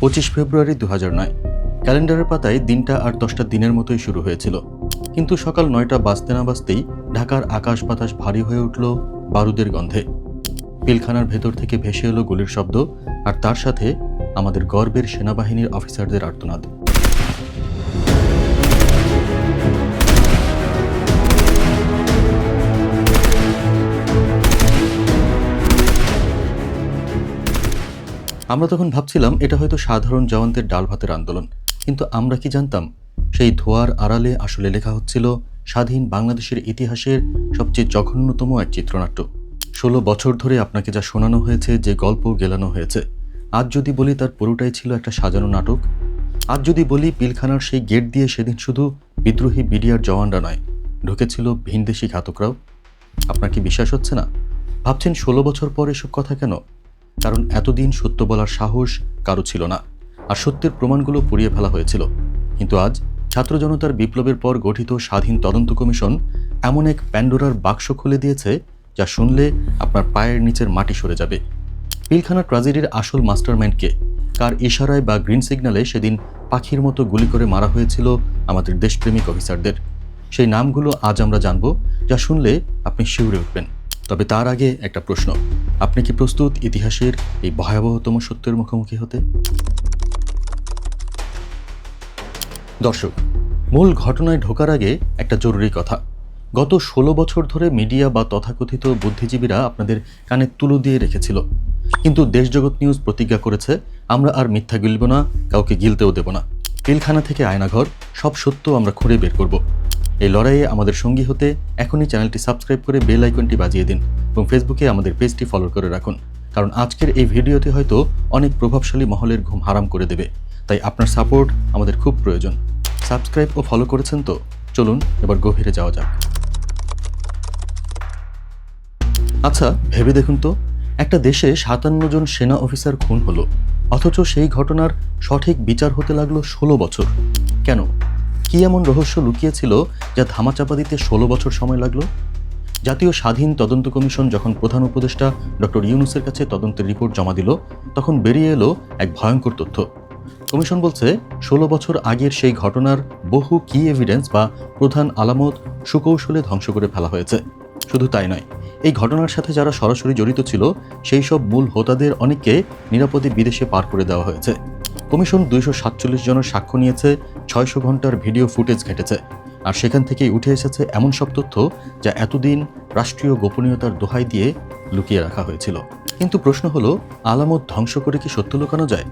পঁচিশ ফেব্রুয়ারি দু নয়। ক্যালেন্ডারের পাতায় দিনটা আর দশটা দিনের মতোই শুরু হয়েছিল। কিন্তু সকাল নয়টা বাজতে না বাজতেই ঢাকার আকাশ বাতাস ভারী হয়ে উঠল বারুদের গন্ধে। পিলখানার ভেতর থেকে ভেসে এলো গুলির শব্দ, আর তার সাথে আমাদের গর্বের সেনাবাহিনীর অফিসারদের আর্তনাদ। আমরা তখন ভাবছিলাম, এটা হয়তো সাধারণ জওয়ানদের ডাল ভাতের আন্দোলন। কিন্তু আমরা কি জানতাম, সেই ধোয়ার আড়ালে আসলে লেখা হচ্ছিল, স্বাধীন বাংলাদেশের ইতিহাসের সবচেয়ে জঘন্যতম এক চিত্রনাট্য। ষোলো বছর ধরে আপনাকে যা শোনানো হয়েছে, যে গল্প গেলানো হয়েছে, আজ যদি বলি তার পুরোটাই ছিল একটা সাজানো নাটক। আজ যদি বলি পিলখানার সেই গেট দিয়ে সেদিন শুধু বিদ্রোহী বিডিআর জওয়ানরা নয়, ঢুকেছিল ভিনদেশি ঘাতকরাও। আপনার কি বিশ্বাস হচ্ছে না? ভাবছেন ষোলো বছর পর এসব কথা কেন? কারণ এতদিন সত্য বলার সাহস কারও ছিল না। আর সত্যের প্রমাণগুলো পুড়িয়ে ফেলা হয়েছিল। কিন্তু আজ ছাত্র জনতার বিপ্লবের পর গঠিত স্বাধীন তদন্ত কমিশন এমন এক প্যান্ডোরার বাক্স খুলে দিয়েছে যা শুনলে আপনার পায়ের নিচের মাটি সরে যাবে। পিলখানা ট্রাজেডির আসল মাস্টারমাইন্ডকে কার ইশারায় বা গ্রিন সিগন্যালে সেদিন পাখির মতো গুলি করে মারা হয়েছিল আমাদের দেশপ্রেমিক অফিসারদের। সেই নামগুলো আজ আমরা জানব, যা শুনলে আপনি শিউরে উঠবেন। তবে তার আগে একটা প্রশ্ন। আপনি কি প্রস্তুত ইতিহাসের এই ভয়াবহতম সত্যের মুখোমুখি হতে? দর্শক, মূল ঘটনায় ঢোকার আগে একটা জরুরি কথা। গত ষোলো বছর ধরে মিডিয়া বা তথাকথিত বুদ্ধিজীবীরা আপনাদের কানে তুলো দিয়ে রেখেছিল। কিন্তু দেশজগৎ নিউজ প্রতিজ্ঞা করেছে, আমরা আর মিথ্যা গিলব না, কাউকে গিলতেও দেব না। পিলখানা থেকে আয়নাঘর, সব সত্য আমরা খুঁড়ে বের করব। এই লড়াইয়ে আমাদের সঙ্গী হতে এখনই চ্যানেলটি সাবস্ক্রাইব করে বেল আইকনটি বাজিয়ে দিন এবং ফেসবুকে আমাদের পেজটি ফলো করে রাখুন। কারণ আজকের এই ভিডিওতে হয়তো অনেক প্রভাবশালী মহলের ঘুম হারাম করে দেবে। তাই আপনার সাপোর্ট আমাদের খুব প্রয়োজন। সাবস্ক্রাইব ও ফলো করেছেন তো? চলুন এবার গভীরে যাওয়া যাক। আচ্ছা ভেবে দেখুন তো, একটা দেশে সাতান্ন জন সেনা অফিসার খুন হলো, অথচ সেই ঘটনার সঠিক বিচার হতে লাগল ষোলো বছর। কেন? কি এমন রহস্য লুকিয়েছিল যা ধামাচাপা দিতে ষোলো বছর সময় লাগল? জাতীয় স্বাধীন তদন্ত কমিশন যখন প্রধান উপদেষ্টা ডক্টর ইউনুসের কাছে তদন্তের রিপোর্ট জমা দিল, তখন বেরিয়ে এলো এক ভয়ঙ্কর তথ্য। কমিশন বলছে, ষোলো বছর আগের সেই ঘটনার বহু কি এভিডেন্স বা প্রধান আলামত সুকৌশলে ধ্বংস করে ফেলা হয়েছে। শুধু তাই নয়, এই ঘটনার সাথে যারা সরাসরি জড়িত ছিল, সেই সব মূল হোতাদের অনেককে নিরাপদে বিদেশে পার করে দেওয়া হয়েছে। কমিশন দুইশো সাতচল্লিশ জনের সাক্ষ্য নিয়েছে, ছয়শো ঘণ্টার ভিডিও ফুটেজ ঘেটেছে। আর সেখান থেকেই উঠে এসেছে এমন সব তথ্য যা এতদিন রাষ্ট্রীয় গোপনীয়তার দোহাই দিয়ে লুকিয়ে রাখা হয়েছিল। কিন্তু প্রশ্ন হলো, আলামত ধ্বংস করে কি সত্য লুকানো যায়?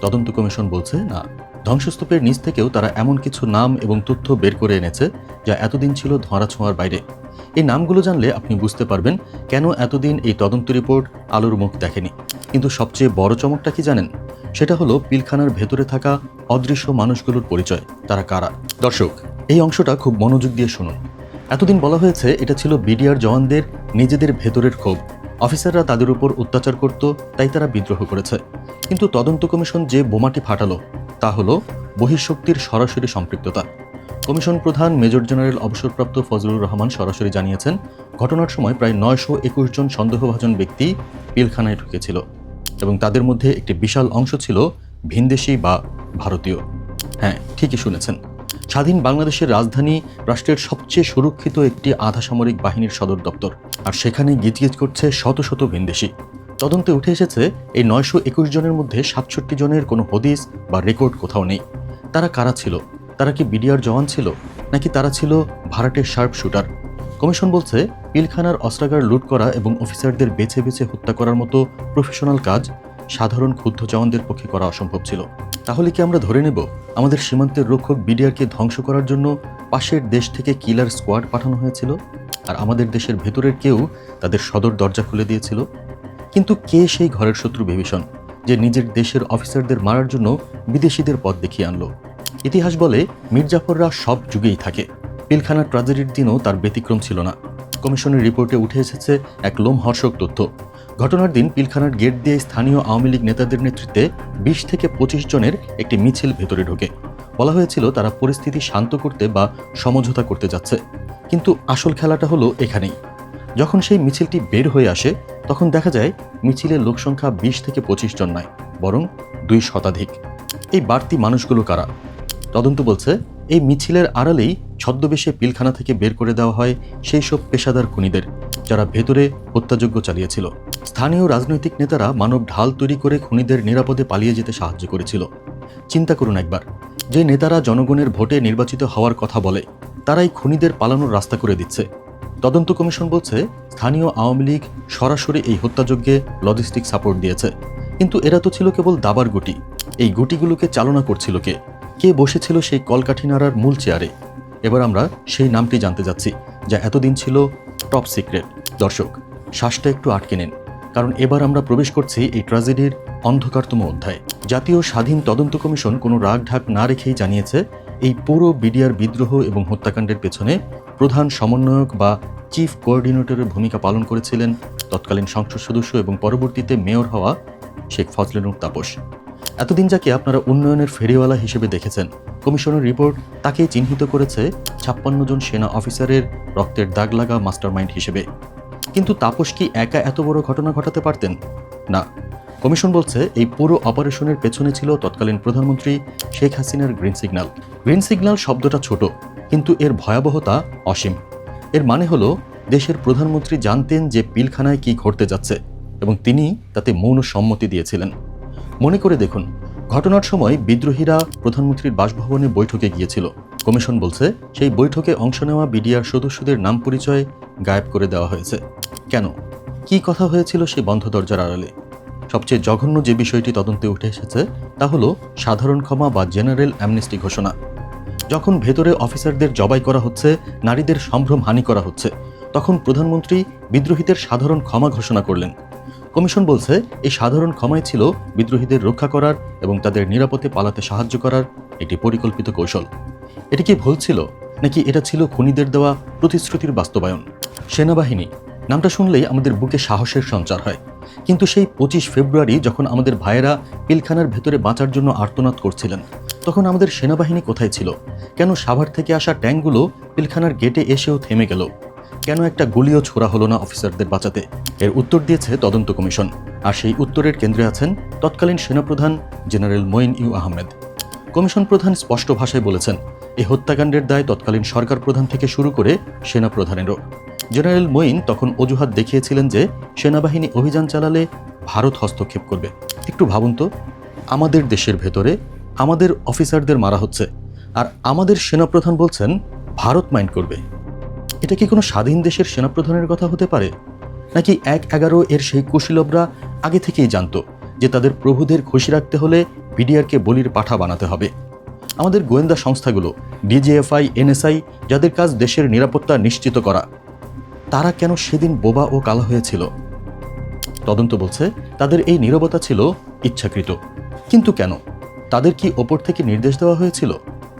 তদন্ত কমিশন বলছে, না। ধ্বংসস্তূপের নিচ থেকেও তারা এমন কিছু নাম এবং তথ্য বের করে এনেছে যা এতদিন ছিল ধরাছোঁয়ার বাইরে। এই নামগুলো জানলে আপনি বুঝতে পারবেন কেন এতদিন এই তদন্ত রিপোর্ট আলোর মুখ দেখেনি। কিন্তু সবচেয়ে বড় চমকটা কি জানেন? সেটা হলো পিলখানার ভেতরে থাকা অদৃশ্য মানুষগুলোর পরিচয়, তারা কারা? দর্শক, এই অংশটা খুব মনোযোগ দিয়ে শুনুন। এতদিন বলা হয়েছে এটা ছিল বিডিআর জওয়ানদের নিজেদের ভেতরের ক্ষোভ। অফিসাররা তাদের উপর অত্যাচার করত, তাই তারা বিদ্রোহ করেছে। কিন্তু তদন্ত কমিশন যে বোমাটি ফাটালো, তা হলো বহিঃশক্তির সরাসরি সম্পৃক্ততা। কমিশন প্রধান মেজর জেনারেল অবসরপ্রাপ্ত ফজলুর রহমান সরাসরি জানিয়েছেন, ঘটনার সময় প্রায় নয়শো একুশ জন সন্দেহভাজন ব্যক্তি পিলখানায় ঢুকেছিল। এবং তাদের মধ্যে একটি বিশাল অংশ ছিল ভিনদেশি বা ভারতীয়। হ্যাঁ ঠিকই শুনেছেন। স্বাধীন বাংলাদেশের রাজধানী রাষ্ট্রের সবচেয়ে সুরক্ষিত একটি আধা সামরিক বাহিনীর সদর দপ্তর। আর সেখানে গিজগিজ করছে শত শত ভিনদেশি। তদন্তে উঠে এসেছে, এই নয়শো একুশ জনের মধ্যে সাতষট্টি জনের কোনো হদিস বা রেকর্ড কোথাও নেই। তারা কারা ছিল? তারা কি বিডিআর জওয়ান ছিল? নাকি তারা ছিল ভাড়াটের শার্প শুটার কমিশন বলছে, পিলখানার অস্ত্রাগার লুট করা এবং অফিসারদের বেছে বেছে হত্যা করার মতো প্রফেশনাল কাজ সাধারণ ক্ষুদ্র জওয়ানদের পক্ষে করা অসম্ভব ছিল। তাহলে কি আমরা ধরে নেব আমাদের সীমান্তের রক্ষক বিডিআরকে ধ্বংস করার জন্য পাশের দেশ থেকে কিলার স্কোয়াড পাঠানো হয়েছিল? আর আমাদের দেশের ভেতরের কেউ তাদের সদর দরজা খুলে দিয়েছিল? কিন্তু কে সেই ঘরের শত্রু বিভীষণ যে নিজের দেশের অফিসারদের মারার জন্য বিদেশিদের পথ দেখিয়ে আনলো? ইতিহাস বলে, মির্জাফররা সব যুগেই থাকে। পিলখানা ট্রাজেডির দিনও তার ব্যতিক্রম ছিল না। কমিশনের রিপোর্টে উঠে এসেছে এক লোমহর্ষক তথ্য। ঘটনার দিন পিলখানার গেট দিয়ে স্থানীয় আওয়ামী লীগ নেতাদের নেতৃত্বে বিশ থেকে পঁচিশ জনের একটি মিছিল ভেতরে ঢোকে। বলা হয়েছিল তারা পরিস্থিতি শান্ত করতে বা সমঝোতা করতে যাচ্ছে। কিন্তু আসল খেলাটা হলো এখানেই। যখন সেই মিছিলটি বের হয়ে আসে, তখন দেখা যায় মিছিলের লোকসংখ্যা বিশ থেকে পঁচিশ জন নয়, বরং দুই শতাধিক। এই বাড়তি মানুষগুলো কারা? তদন্ত বলছে, এই মিছিলের আড়ালেই ছদ্মবেশে পিলখানা থেকে বের করে দেওয়া হয় সেই সব পেশাদার খুনিদের, যারা ভেতরে হত্যাযজ্ঞ চালিয়েছিল। স্থানীয় রাজনৈতিক নেতারা মানব ঢাল তৈরি করে খুনিদের নিরাপদে পালিয়ে যেতে সাহায্য করেছিল। চিন্তা করুন একবার, যে নেতারা জনগণের ভোটে নির্বাচিত হওয়ার কথা বলে, তারাই খুনিদের পালানোর রাস্তা করে দিচ্ছে। তদন্ত কমিশন বলছে, স্থানীয় আওয়ামী লীগ সরাসরি এই হত্যাযজ্ঞে লজিস্টিক সাপোর্ট দিয়েছে। কিন্তু এরা তো ছিল কেবল দাবার গুটি, এই গুটিগুলোকে চালনা করছিল কে? কে বসেছিল সেই কলকাঠি নাড়ার মূল চেয়ারে? এবার আমরা সেই নামটি জানতে যাচ্ছি, যা এতদিন ছিল টপ সিক্রেট। দর্শক, শ্বাসটা একটু আটকে নিন, কারণ এবার আমরা প্রবেশ করছি এই ট্র্যাজেডির অন্ধকারতম অধ্যায়। জাতীয় স্বাধীন তদন্ত কমিশন কোনো রাগ ঢাক না রেখেই জানিয়েছে, এই পুরো বিডিআর বিদ্রোহ এবং হত্যাকাণ্ডের পেছনে প্রধান সমন্বয়ক বা চিফ কোঅর্ডিনেটরের ভূমিকা পালন করেছিলেন তৎকালীন সংসদ সদস্য এবং পরবর্তীতে মেয়র হওয়া শেখ ফজলেনুর তাপস। এতদিন যাকে আপনারা উন্নয়নের ফেরিওয়ালা হিসেবে দেখেছেন, কমিশনের রিপোর্ট তাকে চিহ্নিত করেছে ছাপ্পান্ন জন সেনা অফিসারের রক্তের দাগ লাগা মাস্টারমাইন্ড হিসেবে। কিন্তু তাপস কি একা এত বড় ঘটনা ঘটাতে পারতেন? না। কমিশন বলছে, এই পুরো অপারেশনের পেছনে ছিল তৎকালীন প্রধানমন্ত্রী শেখ হাসিনার গ্রিন সিগন্যাল। গ্রিন সিগন্যাল শব্দটা ছোট, কিন্তু এর ভয়াবহতা অসীম। এর মানে হলো, দেশের প্রধানমন্ত্রী জানতেন যে পিলখানায় কি ঘটতে যাচ্ছে, এবং তিনি তাতে মৌন সম্মতি দিয়েছিলেন। মনে করে দেখুন, ঘটনার সময় বিদ্রোহীরা প্রধানমন্ত্রীর বাসভবনে বৈঠকে গিয়েছিল। কমিশন বলছে, সেই বৈঠকে অংশ নেওয়া বিডিআর সদস্যদের নাম পরিচয় গায়েব করে দেওয়া হয়েছে। কেন? কি কথা হয়েছিল সেই বন্ধ দরজার আড়ালে? সবচেয়ে জঘন্য যে বিষয়টি তদন্তে উঠে এসেছে, তা হলো সাধারণ ক্ষমা বা জেনারেল অ্যামনেস্টি ঘোষণা। যখন ভেতরে অফিসারদের জবাই করা হচ্ছে, নারীদের সম্ভ্রম হানি করা হচ্ছে, তখন প্রধানমন্ত্রী বিদ্রোহীদের সাধারণ ক্ষমা ঘোষণা করলেন। কমিশন বলছে, এই সাধারণ ক্ষমাই ছিল বিদ্রোহীদের রক্ষা করার এবং তাদের নিরাপদে পালাতে সাহায্য করার একটি পরিকল্পিত কৌশল। এটি কি ভুল ছিল? নাকি এটা ছিল খুনিদের দেওয়া প্রতিশ্রুতির বাস্তবায়ন? সেনাবাহিনী, নামটা শুনলেই আমাদের বুকে সাহসের সঞ্চার হয়। কিন্তু সেই পঁচিশ ফেব্রুয়ারি যখন আমাদের ভাইয়েরা পিলখানার ভেতরে বাঁচার জন্য আর্তনাদ করছিলেন, তখন আমাদের সেনাবাহিনী কোথায় ছিল? কেন সাভার থেকে আসা ট্যাঙ্কগুলো পিলখানার গেটে এসেও থেমে গেল? কেন একটা গুলিও ছোড়া হলো না অফিসারদের বাঁচাতে? এর উত্তর দিয়েছে তদন্ত কমিশন। আর সেই উত্তরের কেন্দ্রে আছেন তৎকালীন সেনাপ্রধান general Moeen U Ahmed. Commission প্রধান স্পষ্ট ভাষায় বলেছেন এই হত্যাকাণ্ডের দায় তৎকালীন সরকার প্রধান থেকে শুরু করে সেনা প্রধানেরও জেনারেল মঈন তখন অজুহাত দেখিয়েছিলেন যে সেনাবাহিনী অভিযান চালালে ভারত হস্তক্ষেপ করবে। একটু ভাবুন তো, আমাদের দেশের ভেতরে আমাদের অফিসারদের মারা হচ্ছে, আর আমাদের সেনাপ্রধান বলছেন, ভারত মাইন্ড করবে। এটা কি কোনো স্বাধীন দেশের সেনাপ্রধানের কথা হতে পারে? নাকি এক এগারো এর সেই কুশীলবরা আগে থেকেই জানত যে তাদের প্রভুদের খুশি রাখতে হলে বিডিআরকে বলির পাঠা বানাতে হবে। আমাদের গোয়েন্দা সংস্থাগুলো, ডিজিএফআই, এনএসআই যাদের কাজ দেশের নিরাপত্তা নিশ্চিত করা, তারা কেন সেদিন বোবা ও কালা হয়েছিল? তদন্ত বলছে, তাদের এই নীরবতা ছিল ইচ্ছাকৃত। কিন্তু কেন? তাদের কি ওপর থেকে নির্দেশ দেওয়া হয়েছিল?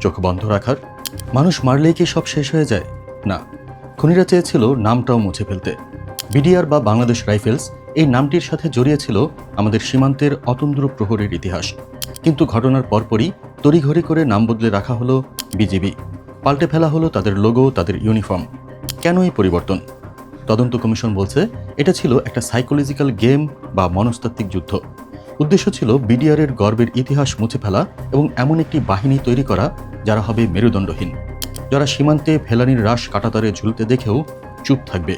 চোখ বন্ধ রাখার? মানুষ মারলেই কি সব শেষ হয়ে যায়? না। খুনিরা চেয়েছিল নামটাও মুছে ফেলতে। বিডিআর বা বাংলাদেশ রাইফেলস এই নামটির সাথে জড়িয়েছিল আমাদের সীমান্তের অতন্দ্র প্রহরের ইতিহাস। কিন্তু ঘটনার পরপরই তড়িঘড়ি করে নাম বদলে রাখা হলো বিজিবি। পাল্টে ফেলা হলো তাদের লোগো, তাদের ইউনিফর্ম। কেন এই পরিবর্তন? তদন্ত কমিশন বলছে, এটা ছিল একটা সাইকোলজিক্যাল গেম বা মনস্তাত্ত্বিক যুদ্ধ। উদ্দেশ্য ছিল বিডিআরের গর্বের ইতিহাস মুছে ফেলা এবং এমন একটি বাহিনী তৈরি করা যারা হবে মেরুদণ্ডহীন। যারা সীমান্তে ফেলানির রাশ কাটাতারে ঝুলতে দেখেও চুপ থাকবে,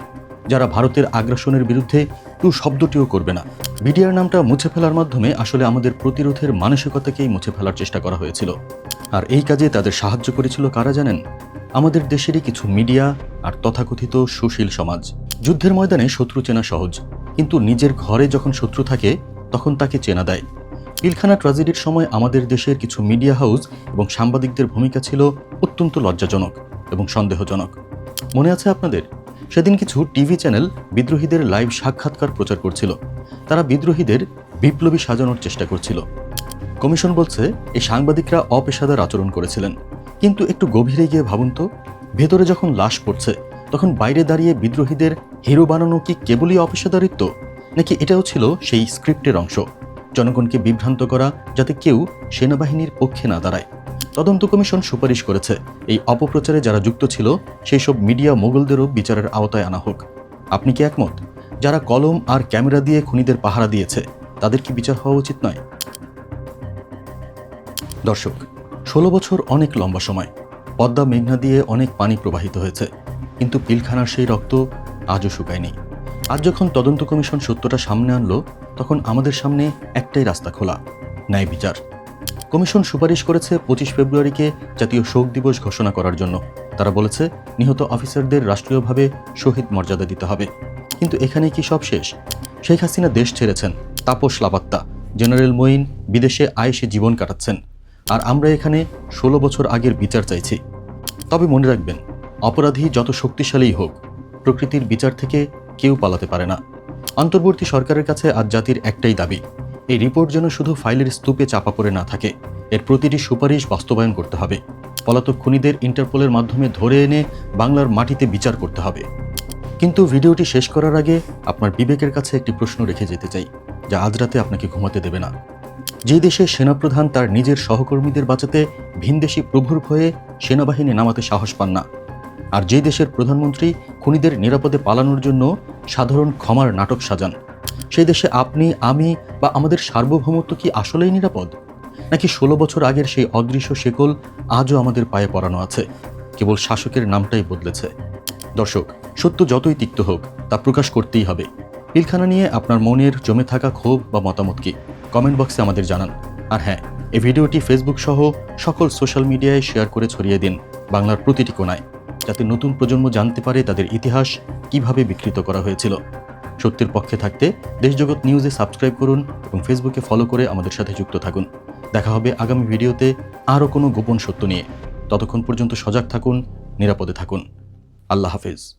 যারা ভারতের আগ্রাসনের বিরুদ্ধে টু শব্দটিও করবে না। বিডিআর নামটা মুছে ফেলার মাধ্যমে আসলে আমাদের প্রতিরোধের মানসিকতাকেই মুছে ফেলার চেষ্টা করা হয়েছিল। আর এই কাজে তাদের সাহায্য করেছিল কারা জানেন? আমাদের দেশেরই কিছু মিডিয়া আর তথাকথিত সুশীল সমাজ। যুদ্ধের ময়দানে শত্রু চেনা সহজ, কিন্তু নিজের ঘরে যখন শত্রু থাকে, তখন তাকে চেনা দেয়। পিলখানা ট্র্যাজেডির সময় আমাদের দেশের কিছু মিডিয়া হাউস এবং সাংবাদিকদের ভূমিকা ছিল অত্যন্ত লজ্জাজনক এবং সন্দেহজনক। মনে আছে আপনাদের? সেদিন কিছু টিভি চ্যানেল বিদ্রোহীদের লাইভ সাক্ষাৎকার প্রচার করছিল। তারা বিদ্রোহীদের বিপ্লবী সাজানোর চেষ্টা করছিল। কমিশন বলছে, এই সাংবাদিকরা অপেশাদার আচরণ করেছিলেন। কিন্তু একটু গভীরে গিয়ে ভাবুন তো, ভেতরে যখন লাশ পড়ছে, তখন বাইরে দাঁড়িয়ে বিদ্রোহীদের হিরো বানানো কি কেবলই অপেশাদারিত্ব? নাকি এটাও ছিল সেই স্ক্রিপ্টের অংশ? জনগণকে বিভ্রান্ত করা যাতে কেউ সেনাবাহিনীর পক্ষে না দাঁড়ায়। তদন্ত কমিশন সুপারিশ করেছে। এই অপপ্রচারে যারা যুক্ত ছিল সেই সব মিডিয়া মোগলদেরও বিচারের আওতায় আনা হোক। আপনি কি একমত? যারা কলম আর ক্যামেরা দিয়ে খুনিদের পাহারা দিয়েছে, তাদের কি বিচার হওয়া উচিত নয়? দর্শক, ষোলো বছর অনেক লম্বা সময়। পদ্মা মেঘনা দিয়ে অনেক পানি প্রবাহিত হয়েছে। কিন্তু পিলখানার সেই রক্ত আজও শুকায়নি। আজ যখন তদন্ত কমিশন সত্যটা সামনে আনলো, তখন আমাদের সামনে একটাই রাস্তা খোলা, ন্যায় বিচার। কমিশন সুপারিশ করেছে পঁচিশ ফেব্রুয়ারিকে জাতীয় শোক দিবস ঘোষণা করার জন্য। তারা বলেছে, নিহত অফিসারদের রাষ্ট্রীয়ভাবে শহীদ মর্যাদা দিতে হবে। কিন্তু এখানে কি সব শেষ? শেখ হাসিনা দেশ ছেড়েছেন, তাপস লাপাত্তা জেনারেল মঈন বিদেশে আয়েসে জীবন কাটাচ্ছেন। আর আমরা এখানে ষোলো বছর আগের বিচার চাইছি। তবে মনে রাখবেন, অপরাধী যত শক্তিশালী হোক, প্রকৃতির বিচার থেকে কেউ পালাতে পারে না। অন্তর্বর্তী সরকারের কাছে আজ জাতির একটাই দাবি, এই রিপোর্ট যেন শুধু ফাইলের স্তূপে চাপা পড়ে না থাকে, এর প্রতিটি সুপারিশ বাস্তবায়ন করতে হবে। পলাতক খুনিদের ইন্টারপোলের মাধ্যমে ধরে এনে বাংলার মাটিতে বিচার করতে হবে। কিন্তু ভিডিওটি শেষ করার আগে আপনার বিবেকের কাছে একটি প্রশ্ন রেখে যেতে চাই, যা আজ রাতে আপনাকে ঘুমাতে দেবে না। যে দেশে সেনাপ্রধান তার নিজের সহকর্মীদের বাঁচাতে ভিনদেশি প্রভুর ভয়ে সেনাবাহিনী নামাতে সাহস পান না আর যে দেশের প্রধানমন্ত্রী খুনিদের নিরাপদে পালানোর জন্য সাধারণ ক্ষমার নাটক সাজান। সেই দেশে আপনি, আমি বা আমাদের সার্বভৌমত্ব কি আসলেই নিরাপদ? নাকি ষোলো বছর আগের সেই অদৃশ্য শেকল আজও আমাদের পায়ে পড়ানো আছে? কেবল শাসকের নামটাই বদলেছে। দর্শক, সত্য যতই তিক্ত হোক, তা প্রকাশ করতেই হবে। পিলখানা নিয়ে আপনার মনের জমে থাকা ক্ষোভ বা মতামত কি? কমেন্ট বক্সে আমাদের জানান। আর হ্যাঁ এই ভিডিওটি ফেসবুক সহ সকল সোশ্যাল মিডিয়ায় শেয়ার করে ছড়িয়ে দিন বাংলার প্রতিটি কোনায়। যাতে নতুন প্রজন্ম জানতে পারে তাদের ইতিহাস কীভাবে বিকৃত করা হয়েছিল। সত্যের পক্ষে থাকতে দেশজগৎ নিউজে সাবস্ক্রাইব করুন এবং ফেসবুকে ফলো করে আমাদের সাথে যুক্ত থাকুন। দেখা হবে আগামী ভিডিওতে আরও কোনো গোপন সত্য নিয়ে। ততক্ষণ পর্যন্ত সজাগ থাকুন, নিরাপদে থাকুন। আল্লাহ হাফেজ।